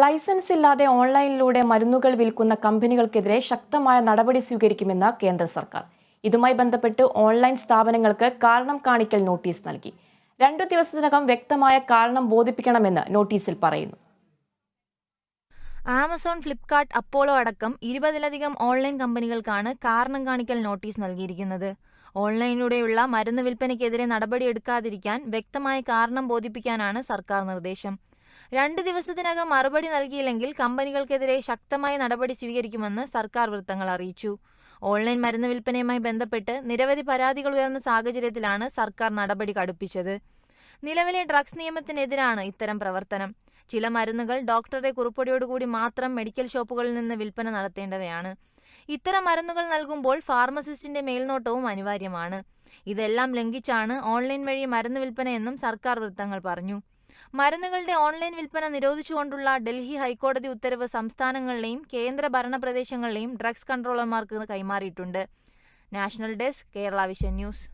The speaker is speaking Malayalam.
ലൈസൻസ് ഇല്ലാതെ ഓൺലൈനിലൂടെ മരുന്നുകൾ വിൽക്കുന്ന കമ്പനികൾക്കെതിരെ ശക്തമായ നടപടി സ്വീകരിക്കുമെന്ന് കേന്ദ്ര സർക്കാർ. ഇതുമായി ബന്ധപ്പെട്ട് ഓൺലൈൻ സ്ഥാപനങ്ങൾക്ക് കാരണം കാണിക്കൽ നോട്ടീസ് നൽകി. രണ്ടു ദിവസത്തിനകം വ്യക്തമായ കാരണം ബോധിപ്പിക്കണമെന്ന് നോട്ടീസിൽ പറയുന്നു. ആമസോൺ ഫ്ലിപ്കാർട്ട് അപ്പോളോ അടക്കം ഇരുപതിലധികം ഓൺലൈൻ കമ്പനികൾക്കാണ് കാരണം കാണിക്കൽ നോട്ടീസ് നൽകിയിരിക്കുന്നത്. ഓൺലൈനിലൂടെയുള്ള മരുന്ന് വിൽപ്പനയ്ക്കെതിരെ നടപടിയെടുക്കാതിരിക്കാൻ വ്യക്തമായ കാരണം ബോധിപ്പിക്കാനാണ് സർക്കാർ നിർദ്ദേശം. രണ്ട് ദിവസത്തിനകം മറുപടി നൽകിയില്ലെങ്കിൽ കമ്പനികൾക്കെതിരെ ശക്തമായ നടപടി സ്വീകരിക്കുമെന്ന് സർക്കാർ വൃത്തങ്ങൾ അറിയിച്ചു. ഓൺലൈൻ മരുന്ന് വിൽപ്പനയുമായി ബന്ധപ്പെട്ട് നിരവധി പരാതികൾ ഉയർന്ന സാഹചര്യത്തിലാണ് സർക്കാർ നടപടി കടുപ്പിച്ചത്. നിലവിലെ ഡ്രഗ്സ് നിയമത്തിനെതിരാണ് ഇത്തരം പ്രവർത്തനം. ചില മരുന്നുകൾ ഡോക്ടറുടെ കുറിപ്പൊടിയോടുകൂടി മാത്രം മെഡിക്കൽ ഷോപ്പുകളിൽ നിന്ന് വിൽപ്പന നടത്തേണ്ടവയാണ്. ഇത്തരം മരുന്നുകൾ നൽകുമ്പോൾ ഫാർമസിസ്റ്റിന്റെ മേൽനോട്ടവും അനിവാര്യമാണ്. ഇതെല്ലാം ലംഘിച്ചാണ് ഓൺലൈൻ വഴി മരുന്ന് വിൽപ്പനയെന്നും സർക്കാർ വൃത്തങ്ങൾ പറഞ്ഞു. മരുന്നുകളുടെ ഓൺലൈൻ വിൽപ്പന നിരോധിച്ചുകൊണ്ടുള്ള ഡൽഹി ഹൈക്കോടതി ഉത്തരവ് സംസ്ഥാനങ്ങളിലെയും കേന്ദ്ര ഭരണ പ്രദേശങ്ങളിലെയും ഡ്രഗ്സ് കൺട്രോളർമാർക്ക് കൈമാറിയിട്ടുണ്ട്. National desk Kerala vision news.